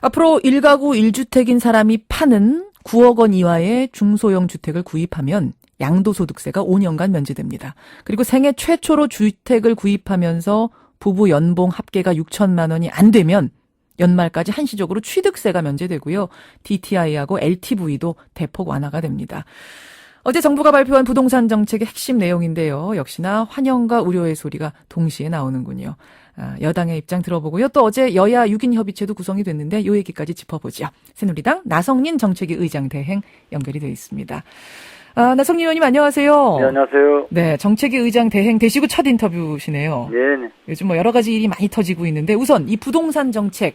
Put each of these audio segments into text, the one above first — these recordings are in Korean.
앞으로 1가구 1주택인 사람이 파는 9억 원 이하의 중소형 주택을 구입하면 양도소득세가 5년간 면제됩니다. 그리고 생애 최초로 주택을 구입하면서 부부 연봉 합계가 6천만 원이 안 되면 연말까지 한시적으로 취득세가 면제되고요. DTI하고 LTV도 대폭 완화가 됩니다. 어제 정부가 발표한 부동산 정책의 핵심 내용인데요. 역시나 환영과 우려의 소리가 동시에 나오는군요. 아, 여당의 입장 들어보고요. 또 어제 여야 6인 협의체도 구성이 됐는데 이 얘기까지 짚어보죠. 새누리당 나성린 정책위 의장 대행 연결이 되어 있습니다. 아, 나성린 의원님 안녕하세요. 네, 안녕하세요. 네, 정책위 의장 대행 되시고 첫 인터뷰시네요. 네, 네. 요즘 뭐 여러 가지 일이 많이 터지고 있는데 우선 이 부동산 정책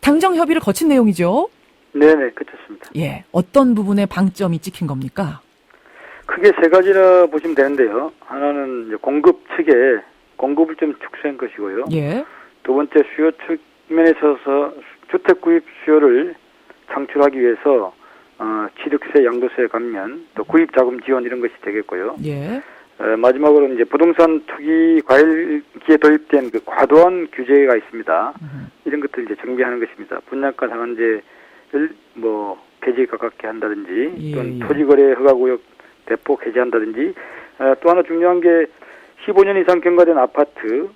당정 협의를 거친 내용이죠. 네, 네, 그렇습니다. 예, 어떤 부분에 방점이 찍힌 겁니까? 크게 세 가지라 보시면 되는데요. 하나는 이제 공급 측에 공급을 좀 축소한 것이고요. 예, 두 번째 수요 측면에 있어서 주택 구입 수요를 창출하기 위해서 어, 취득세, 양도세 감면, 또 구입 자금 지원 이런 것이 되겠고요. 예, 어, 마지막으로 이제 부동산 투기 과열기에 도입된 그 과도한 규제가 있습니다. 음, 이런 것들 이제 정비하는 것입니다. 분양가 상한제를 뭐 개지에 가깝게 한다든지 예, 또는 예. 토지거래 허가구역 대폭 해제한다든지 어, 또 하나 중요한 게 15년 이상 경과된 아파트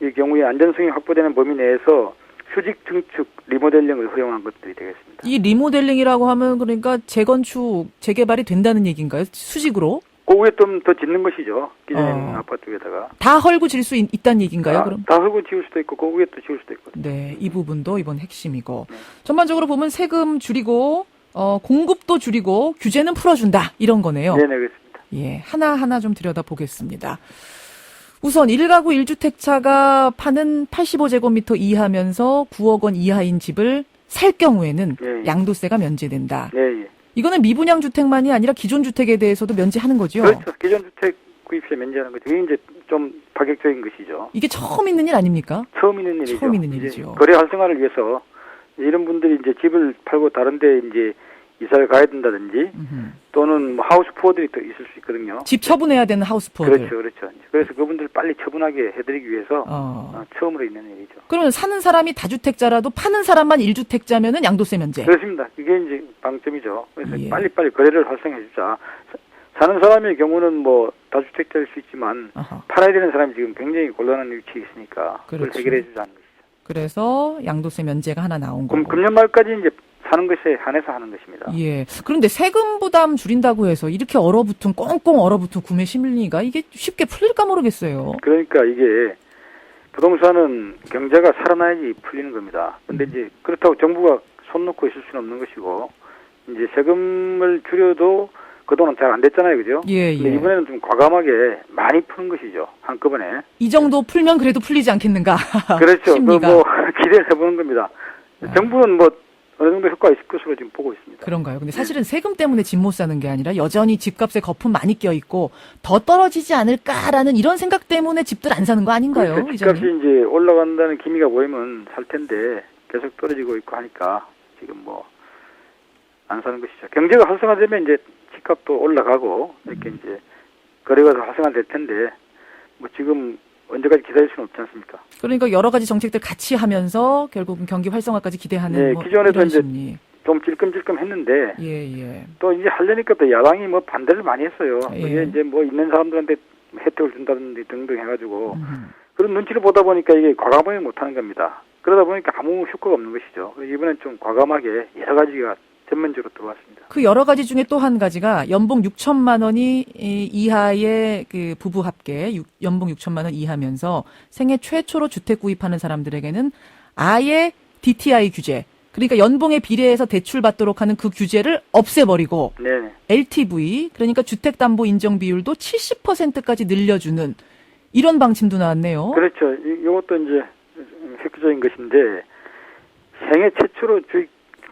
이 경우에 안전성이 확보되는 범위 내에서 수직 증축 리모델링을 허용한 것들이 되겠습니다. 이 리모델링이라고 하면 그러니까 재건축, 재개발이 된다는 얘기인가요? 수직으로 그 위에 좀 더 짓는 것이죠. 기존 어. 아파트 위에다가 다 헐고 질 수 있다는 얘기인가요? 다, 그럼? 다 흙을 지울 수도 있고 그 위에 또 지울 수도 있고 네, 이 부분도 이번 핵심이고 네. 전반적으로 보면 세금 줄이고 어, 공급도 줄이고 규제는 풀어준다 이런 거네요. 네 네 그렇습니다. 예, 하나 하나 좀 들여다 보겠습니다. 우선 1가구 1주택차가 파는 85제곱미터 이하면서 9억 원 이하인 집을 살 경우에는 예, 예. 양도세가 면제된다. 네, 예. 이거는 미분양 주택만이 아니라 기존 주택에 대해서도 면제하는 거죠. 그렇죠. 기존 주택 구입세 면제하는 거죠. 이게 이제 좀 파격적인 것이죠. 이게 처음 있는 일 아닙니까? 처음 있는 일이죠. 처음 있는 일이죠. 거래 활성화를 위해서 이런 분들이 이제 집을 팔고 다른데 이제 이사를 가야 된다든지. 또는 뭐 하우스 푸어들이 또 있을 수 있거든요. 집 처분해야 되는 하우스 푸어들. 그렇죠, 그렇죠. 그래서 그분들 빨리 처분하게 해드리기 위해서 어. 어, 처음으로 있는 일이죠. 그러면 사는 사람이 다주택자라도 파는 사람만 1주택자면은 양도세 면제. 그렇습니다. 그게 이제 방점이죠. 그래서 예. 빨리빨리 거래를 활성화해 주자. 사는 사람의 경우는 뭐 다주택자일 수 있지만 아하. 팔아야 되는 사람이 지금 굉장히 곤란한 위치에 있으니까 그걸 그렇죠. 해결해 주자는 것이죠. 그래서 양도세 면제가 하나 나온 그럼 거고. 금년 말까지 이제 사는 것에 한해서 하는 것입니다. 예. 그런데 세금 부담 줄인다고 해서 이렇게 얼어붙은 꽁꽁 얼어붙은 구매 심리가 이게 쉽게 풀릴까 모르겠어요. 그러니까 이게 부동산은 경제가 살아나야지 풀리는 겁니다. 근데 이제 그렇다고 정부가 손 놓고 있을 수는 없는 것이고 이제 세금을 줄여도 그동안 잘 안 됐잖아요, 그죠? 예, 근데 예. 이번에는 좀 과감하게 많이 푸는 것이죠. 한꺼번에. 이 정도 풀면 그래도 풀리지 않겠는가. 그렇죠. 그 심리가. 뭐 기대를 해보는 겁니다. 아. 정부는 뭐 어느 정도 효과가 있을 것으로 지금 보고 있습니다. 그런가요? 근데 사실은 세금 때문에 집 못 사는 게 아니라 여전히 집값에 거품 많이 껴 있고 더 떨어지지 않을까라는 이런 생각 때문에 집들 안 사는 거 아닌가요? 이제는? 집값이 이제 올라간다는 기미가 보이면 살 텐데 계속 떨어지고 있고 하니까 지금 뭐 안 사는 것이죠. 경제가 활성화되면 이제 집값도 올라가고 이렇게 음. 이제 거래가 더 활성화될 텐데 뭐 지금 언제까지 기다릴 수는 없지 않습니까? 그러니까 여러 가지 정책들 같이 하면서 결국은 경기 활성화까지 기대하는 네, 뭐 기존에도 이제 심리. 좀 찔끔찔끔 했는데 예, 예. 또 이제 하려니까 또 야당이 뭐 반대를 많이 했어요. 예. 이게 이제 뭐 있는 사람들한테 혜택을 준다든지 등등 해가지고 음. 그런 눈치를 보다 보니까 이게 과감하게 못하는 겁니다. 그러다 보니까 아무 효과가 없는 것이죠. 이번엔 좀 과감하게 여러 가지가 전면적으로 들어왔습니다. 그 여러 가지 중에 또 한 가지가 연봉 6천만 원이 이- 이하의 그 부부 합계 육- 연봉 6천만 원 이하면서 생애 최초로 주택 구입하는 사람들에게는 아예 DTI 규제 그러니까 연봉에 비례해서 대출 받도록 하는 그 규제를 없애버리고 네네. LTV 그러니까 주택 담보 인정 비율도 70%까지 늘려주는 이런 방침도 나왔네요. 그렇죠. 이, 이것도 이제 획기적인 것인데 생애 최초로 주택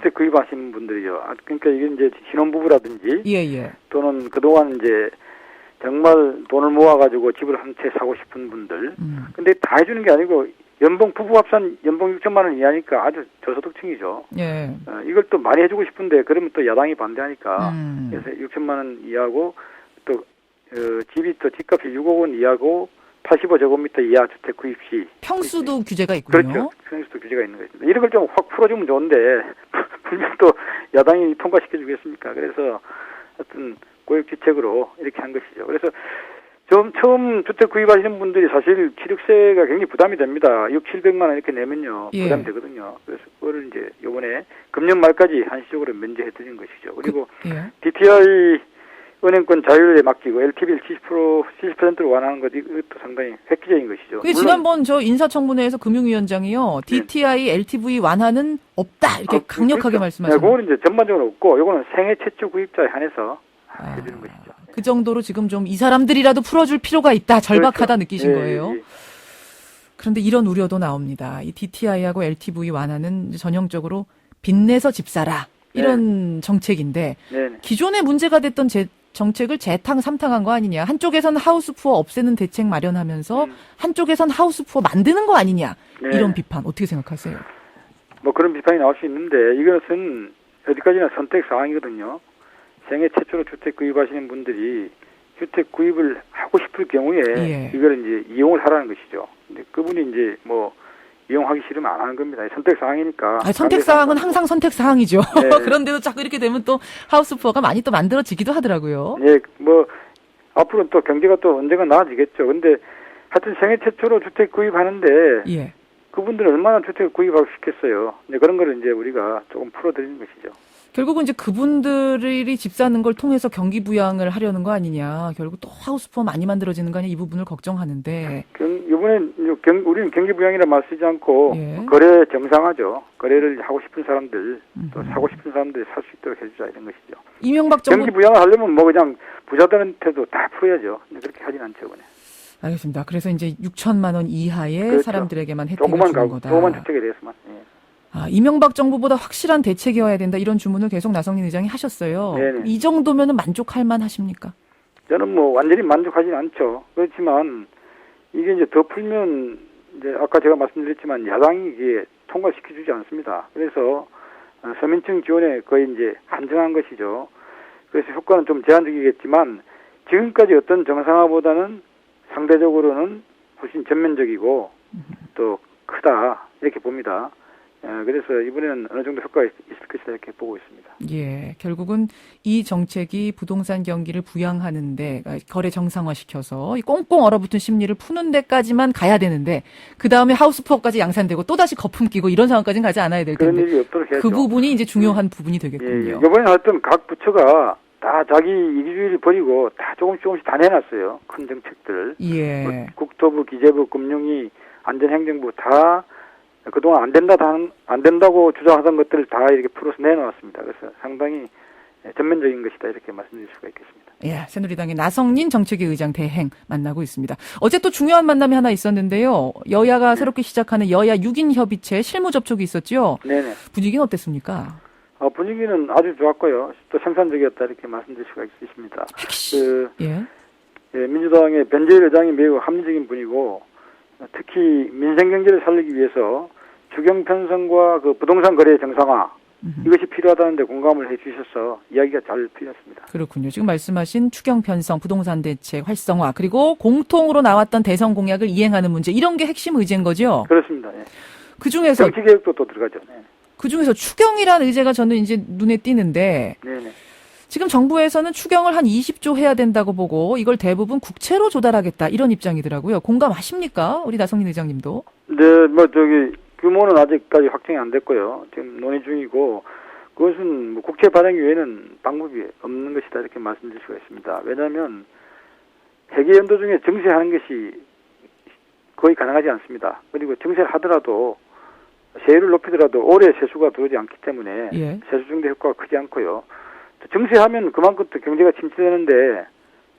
구입하시는 분들이요. 아, 그러니까 이게 이제 신혼부부라든지 예 예. 또는 그동안 이제 정말 돈을 모아가지고 집을 한 채 사고 싶은 분들. 음. 근데 다 해주는 게 아니고 연봉 부부 합산 연봉 6천만 원 이하니까 아주 저소득층이죠. 예. 어, 이걸 또 많이 해주고 싶은데 그러면 또 야당이 반대하니까 음. 그래서 6천만 원 이하고 또 어, 집이 또 집값이 6억 원 이하고 85제곱미터 이하 주택 구입 시 평수도 규제가 있군요. 그렇죠. 평수도 규제가 있는 것입니다. 이런 걸 좀 확 풀어주면 좋은데 풀면 또 야당이 통과시켜 주겠습니까? 그래서 하여튼 고액 주택으로 이렇게 한 것이죠. 그래서 좀 처음 주택 구입하시는 분들이 사실 취득세가 굉장히 부담이 됩니다. 6, 700만 원 이렇게 내면요. 예. 부담이 되거든요. 그래서 그거를 이제 요번에 금년 말까지 한시적으로 면제해 드린 것이죠. 그리고 예. DTI 은행권 자율에 맡기고 LTV를 70% 70%로 완화하는 것 이것도 상당히 획기적인 것이죠. 그게 지난번 저 인사청문회에서 금융위원장이요. DTI, LTV 완화는 없다 이렇게 어, 강력하게 그렇죠. 네, 말씀하셨는데 그거는 이제 전반적으로 없고 요거는 생애 최초 구입자에 한해서 아. 해주는 것이죠. 그 정도로 지금 좀 이 사람들이라도 풀어줄 필요가 있다 절박하다 그렇죠. 느끼신 예, 거예요. 예, 예. 그런데 이런 우려도 나옵니다. 이 DTI하고 LTV 완화는 전형적으로 빚내서 집 사라 이런 정책인데 네네. 기존에 문제가 됐던 제, 정책을 재탕 삼탕한 거 아니냐. 한쪽에선 하우스 푸어 없애는 대책 마련하면서 음. 한쪽에선 하우스 푸어 만드는 거 아니냐. 네. 이런 비판 어떻게 생각하세요? 뭐 그런 비판이 나올 수 있는데 이것은 어디까지나 선택 사항이거든요. 생애 최초로 주택 구입하시는 분들이 주택 구입을 하고 싶을 경우에 예. 이걸 이제 이용을 하라는 것이죠. 근데 그분이 이제 뭐 이용하기 싫으면 안 하는 겁니다. 선택 사항이니까. 아, 선택 사항은 항상 선택 사항이죠. 네. 그런데도 자꾸 이렇게 되면 또 하우스 푸어가 많이 또 만들어지기도 하더라고요. 예, 뭐 앞으로는 또 경제가 또 언젠가 나아지겠죠. 근데 하여튼 생애 최초로 주택 구입하는데 예. 그분들은 얼마나 주택을 구입하고 싶겠어요. 이제 그런 거를 이제 우리가 조금 풀어드리는 것이죠. 결국은 이제 그분들이 집 사는 걸 통해서 경기 부양을 하려는 거 아니냐. 결국 또 하우스 푸어 많이 만들어지는 거 아니냐. 이 부분을 걱정하는데. 경, 이제 경, 우리는 경기 부양이라 말 쓰지 않고 예. 거래 정상화죠. 거래를 하고 싶은 사람들 또 음. 사고 싶은 사람들이 살 수 있도록 해주자 이런 것이죠. 이명박 정부 경기 부양을 하려면 뭐 그냥 부자들한테도 다 풀어야죠. 그렇게 하진 않죠, 이번에. 알겠습니다. 그래서 이제 6천만 원 이하의 그렇죠. 사람들에게만 혜택을 조그만 주는 거다. 조그만 주택에 대해서만. 예. 아, 이명박 정부보다 확실한 대책이어야 된다. 이런 주문을 계속 나성민 의장이 하셨어요. 네네. 이 정도면은 만족할 만하십니까? 저는 뭐 완전히 만족하진 않죠. 그렇지만 이게 이제 더 풀면 이제 아까 제가 말씀드렸지만 야당이 이게 통과시켜주지 않습니다. 그래서 어, 서민층 지원에 거의 이제 한정한 것이죠. 그래서 효과는 좀 제한적이겠지만 지금까지 어떤 정상화보다는 상대적으로는 훨씬 전면적이고 또 크다 이렇게 봅니다. 어, 그래서 이번에는 어느 정도 효과가 있- 있을 것이다 이렇게 보고 있습니다. 예, 결국은 이 정책이 부동산 경기를 부양하는데 아, 거래 정상화시켜서 이 꽁꽁 얼어붙은 심리를 푸는 데까지만 가야 되는데 그 다음에 하우스푸어까지 양산되고 또 다시 거품 끼고 이런 상황까지는 가지 않아야 될 그런 텐데 일이 없도록 해야죠. 그 부분이 이제 중요한 부분이 예, 예. 되겠군요. 이번에 하여튼 각 부처가 다 자기 이기주의를 버리고 다 조금씩 조금씩 다 내놨어요. 큰 정책들. 예, 뭐 국토부, 기재부, 금융위, 안전행정부 다 그동안 안 된다, 다- 안 된다고 주장하던 것들을 다 이렇게 풀어서 내놓았습니다. 그래서 상당히 전면적인 것이다 이렇게 말씀드릴 수가 있겠습니다. 예, 새누리당의 나성린 정책위 의장 대행 만나고 있습니다. 어제 또 중요한 만남이 하나 있었는데요. 여야가 새롭게 시작하는 여야 6인 협의체 실무 접촉이 있었죠. 네네. 분위기는 어땠습니까? 어, 분위기는 아주 좋았고요. 또 생산적이었다 이렇게 말씀드릴 수가 있- 있습니다. 그 예. 예, 민주당의 변재일 의장이 매우 합리적인 분이고 어, 특히 민생 경제를 살리기 위해서 추경 편성과 그 부동산 거래 정상화. 이것이 필요하다는데 공감을 해주셔서 이야기가 잘 풀렸습니다. 그렇군요. 지금 말씀하신 추경 편성, 부동산 대책 활성화, 그리고 공통으로 나왔던 대선 공약을 이행하는 문제 이런 게 핵심 의제인 거죠. 그렇습니다. 예. 그 중에서 정치 개혁도 또 들어가죠. 네. 그 중에서 추경이라는 의제가 저는 이제 눈에 띄는데 네네. 지금 정부에서는 추경을 한 20조 해야 된다고 보고 이걸 대부분 국채로 조달하겠다 이런 입장이더라고요. 공감하십니까? 우리 나성민 의장님도. 네, 뭐 저기 규모는 아직까지 확정이 안 됐고요. 지금 논의 중이고 그것은 뭐 국채 발행 외에는 방법이 없는 것이다 이렇게 말씀드릴 수가 있습니다. 왜냐하면 회계 연도 중에 증세하는 것이 거의 가능하지 않습니다. 그리고 증세를 하더라도 세율을 높이더라도 올해 세수가 들어오지 않기 때문에 예. 세수 증대 효과가 크지 않고요. 또 증세하면 그만큼 또 경제가 침체되는데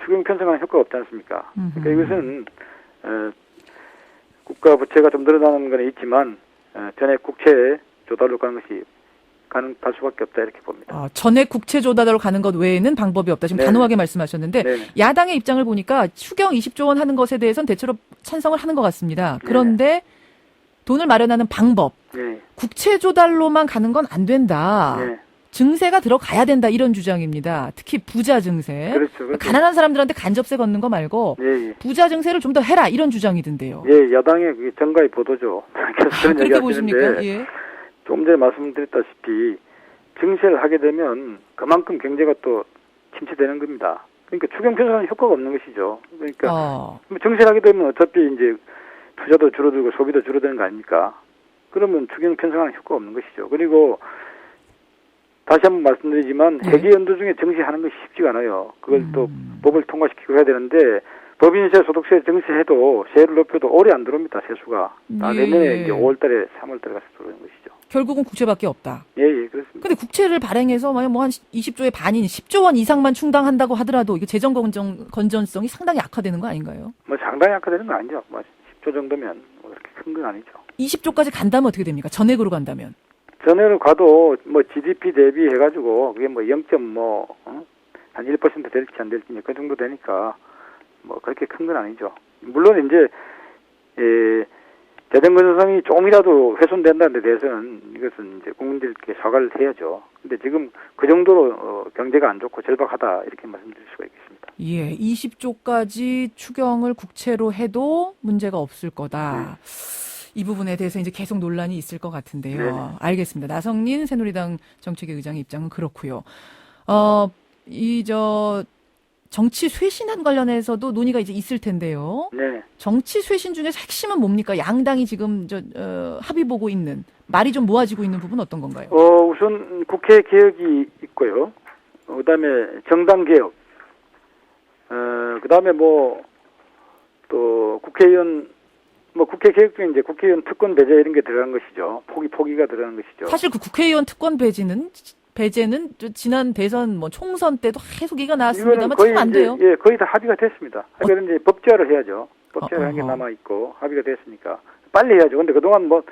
추경 편성하는 효과가 없지 않습니까? 음흠. 그러니까 이것은 어, 국가 부채가 좀 늘어나는 건 있지만 어, 전액 국채 조달로 가는 것이 가능할 수밖에 없다 이렇게 봅니다. 어, 전액 국채 조달로 가는 것 외에는 방법이 없다. 지금 네네. 단호하게 말씀하셨는데 네네. 야당의 입장을 보니까 추경 20조 원 하는 것에 대해서는 대체로 찬성을 하는 것 같습니다. 그런데 돈을 마련하는 방법, 네. 국채 조달로만 가는 건 안 된다. 네. 증세가 들어가야 된다 이런 주장입니다. 특히 부자 증세. 그렇죠. 그렇죠. 가난한 사람들한테 간접세 걷는 거 말고 예, 예. 부자 증세를 좀 더 해라 이런 주장이던데요. 예, 야당의 그게 정가의 보도죠. 그래서 그런 얘기 그렇게 보십니까? 예. 좀 전에 말씀드렸다시피 증세를 하게 되면 그만큼 경제가 또 침체되는 겁니다. 그러니까 추경 편성은 효과가 없는 것이죠. 그러니까 어. 뭐 증세를 하게 되면 어차피 이제 투자도 줄어들고 소비도 줄어드는 거 아닙니까? 그러면 추경 편성하는 효과가 없는 것이죠. 그리고 다시 한번 말씀드리지만 네. 세계 연도 중에 증시하는 것이 쉽지가 않아요. 그걸 또 음. 법을 통과시키고 해야 되는데 법인세, 소득세 증세해도 세를 높여도 오래 안 들어옵니다. 세수가 다 예, 내년에 예. 이제 5월달에 3월달에 가서 들어오는 것이죠. 결국은 국채밖에 없다. 예, 예, 그렇습니다. 근데 국채를 발행해서 만약 뭐 한 20조의 반인 10조 원 이상만 충당한다고 하더라도 이게 재정 건전, 건전성이 상당히 악화되는 거 아닌가요? 뭐 상당히 악화되는 거 아니죠. 뭐 10조 정도면 뭐 그렇게 큰 건 아니죠. 20조까지 간다면 어떻게 됩니까? 전액으로 간다면. 전에는 가도 뭐 GDP 대비 해 가지고 그게 뭐 0. 뭐, 어? 한1% 될지 안 될지 그 정도 되니까 뭐 그렇게 큰 건 아니죠. 물론 이제 예, 재정 건전성이 조금이라도 훼손된다는 데 대해서는 이것은 이제 국민들께 사과를 해야죠. 근데 지금 그 정도로 어, 경제가 안 좋고 절박하다 이렇게 말씀드릴 수가 있겠습니다. 예, 20조까지 추경을 국채로 해도 문제가 없을 거다. 이 부분에 대해서 이제 계속 논란이 있을 것 같은데요. 네네. 알겠습니다. 나성린 새누리당 정책위 의장의 입장은 그렇고요. 어, 이 저 정치 쇄신안 관련해서도 논의가 이제 있을 텐데요. 네. 정치 쇄신 중에서 핵심은 뭡니까? 양당이 지금 저 어, 합의 보고 있는 말이 좀 모아지고 있는 부분 어떤 건가요? 어, 우선 국회 개혁이 있고요. 어, 그다음에 정당 개혁. 어, 그다음에 뭐 또 국회의원 뭐 국회 개혁 중에 이제 국회의원 특권 배제 이런 게 들어간 것이죠. 포기 포기가 들어간 것이죠. 사실 그 국회의원 특권 배제는 배제는 저 지난 대선 뭐 총선 때도 계속 얘기가 나왔습니다만 참안 돼요. 예, 거의 다 합의가 됐습니다. 합의가 이제 법제화를 해야죠. 법제화 한 게 어, 어, 어. 남아 있고 합의가 됐으니까 빨리 해야죠. 근데 그동안 뭐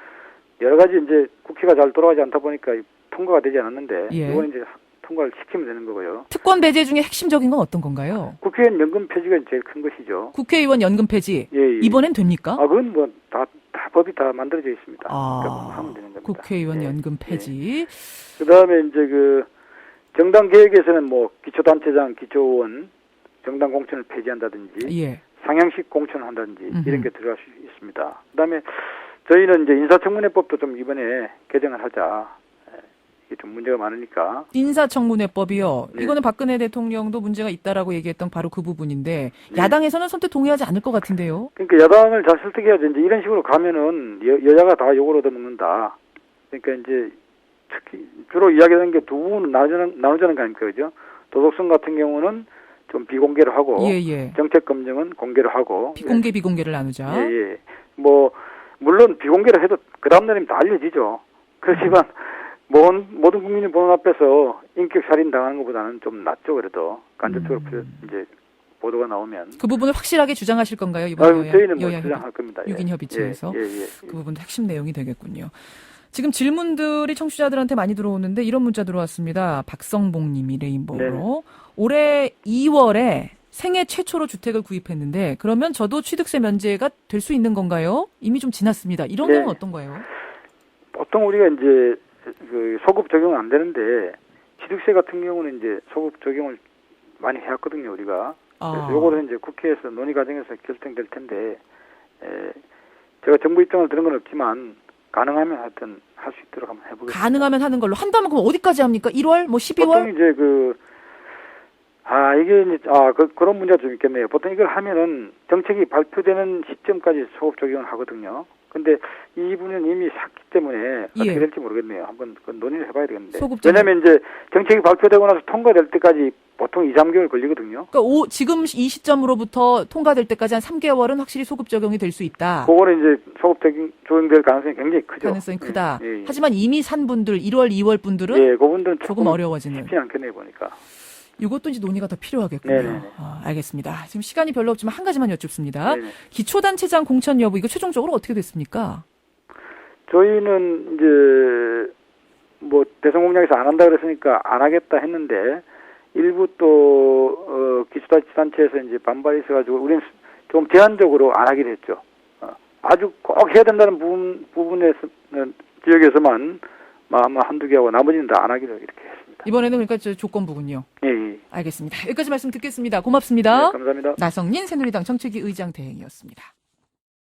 여러 가지 이제 국회가 잘 돌아가지 않다 보니까 통과가 되지 않았는데 예. 이번 이제 통과를 시키면 되는 거고요. 특권 배제 중에 핵심적인 건 어떤 건가요? 국회의원 연금 폐지가 제일 큰 것이죠. 국회의원 연금 폐지 예, 예. 이번엔 됩니까? 아, 그건 뭐, 다, 다 법이 다 만들어져 있습니다. 아, 그러니까 뭐 하면 되는 겁니다. 국회의원 예, 연금 폐지. 그 다음에 이제 그, 정당 계획에서는 뭐, 기초단체장, 기초원, 정당 공천을 폐지한다든지, 예. 상향식 공천을 한다든지, 음흠. 이런 게 들어갈 수 있습니다. 그 다음에 저희는 이제 인사청문회법도 좀 이번에 개정을 하자. 예, 좀 문제가 많으니까. 인사청문회법이요. 네. 이거는 박근혜 대통령도 문제가 있다라고 얘기했던 바로 그 부분인데 네. 야당에서는 선뜻 동의하지 않을 것 같은데요. 그러니까 야당을 잘 설득해야죠. 이제 이런 식으로 가면은 여, 여야가 다 욕을 얻어먹는다. 그러니까 이제 특히 주로 이야기하는 게 두 부분 나누자는, 나누자는 거 아닙니까, 그죠? 도덕성 같은 경우는 좀 비공개로 하고 예, 예. 정책 검증은 공개로 하고 비공개 비공개를 나누자. 예, 예. 뭐 물론 비공개로 해도 그 다음 날이면 다 알려지죠. 그렇지만 모든, 모든 국민이 보는 앞에서 인격 살인 당하는 것보다는 좀 낫죠, 그래도 간접적으로 음. 이제 보도가 나오면. 그 부분을 확실하게 주장하실 건가요? 이번 여야, 저희는 뭐 주장할 겁니다. 예. 6인 협의체에서. 예, 예, 예. 그 부분도 핵심 내용이 되겠군요. 지금 질문들이 청취자들한테 많이 들어오는데 이런 문자 들어왔습니다. 박성봉 님이 레인보우로. 올해 2월에 생애 최초로 주택을 구입했는데 그러면 저도 취득세 면제가 될 수 있는 건가요? 이미 좀 지났습니다. 이런 네. 경우는 어떤가요? 보통 우리가 이제 그 소급 적용은 안 되는데 취득세 같은 경우는 이제 소급 적용을 많이 해왔거든요 우리가. 그래서 아. 요거는 이제 국회에서 논의 과정에서 결정될 텐데 에, 제가 정부 입장을 들은 건 없지만 가능하면 하여튼 할 수 있도록 한번 해보겠습니다. 가능하면 하는 걸로 한다면 그럼 어디까지 합니까? 1월? 뭐 12월? 보통 이제 그, 아, 이게 이제, 아, 그, 그런 문제가 좀 있겠네요. 보통 이걸 하면은 정책이 발표되는 시점까지 소급 적용을 하거든요. 근데 이분은 이미 샀기 때문에 어떻게 예. 될지 모르겠네요. 한번 그 논의를 해봐야 되겠는데. 소급 적용. 왜냐면 이제 정책이 발표되고 나서 통과될 때까지 보통 2, 3개월 걸리거든요. 그러니까 오, 지금 이 시점으로부터 통과될 때까지 한 3개월은 확실히 소급 적용이 될 수 있다. 그거는 이제 소급 적용, 적용될 가능성이 굉장히 크죠. 가능성이 크다. 예, 예, 예. 하지만 이미 산 분들 1월, 2월 분들은 예, 그분들은 조금 어려워지는. 쉽지 않겠네요, 보니까. 이것도 이제 논의가 더 필요하겠군요. 네네네. 아, 알겠습니다. 지금 시간이 별로 없지만 한 가지만 여쭙습니다. 네네. 기초단체장 공천 여부 이거 최종적으로 어떻게 됐습니까? 저희는 이제 뭐 대선 공약에서 안 한다 그랬으니까 안 하겠다 했는데 일부 또 어, 기초단체에서 이제 반발이 있어가지고 우리는 좀 제한적으로 안 하기로 했죠. 어, 아주 꼭 해야 된다는 부분 부분에서는 지역에서만 뭐 아마 한두 개 하고 나머지는 다 안 하기로 이렇게 했습니다. 이번에는 그러니까 저 조건부군요. 예, 예. 알겠습니다. 여기까지 말씀 듣겠습니다. 고맙습니다. 네, 감사합니다. 나성린 새누리당 정책위 의장 대행이었습니다.